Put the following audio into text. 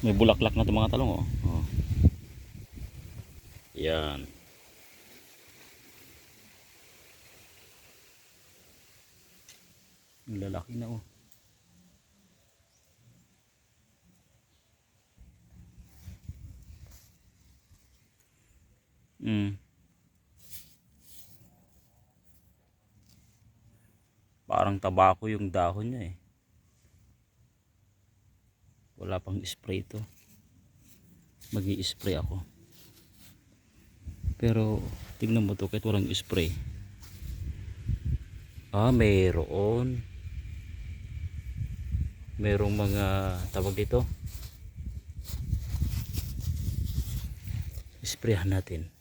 May bulaklak na itong mga talong oh. oh. Yan. Ang lalaki na oh. Mm. Parang tabako yung dahon niya eh. Wala pang spray ito. mag spray ako. Pero tingnan mo to kahit walang spray. Ah, mayroon. Merong mga tawag dito. Sprayhan natin.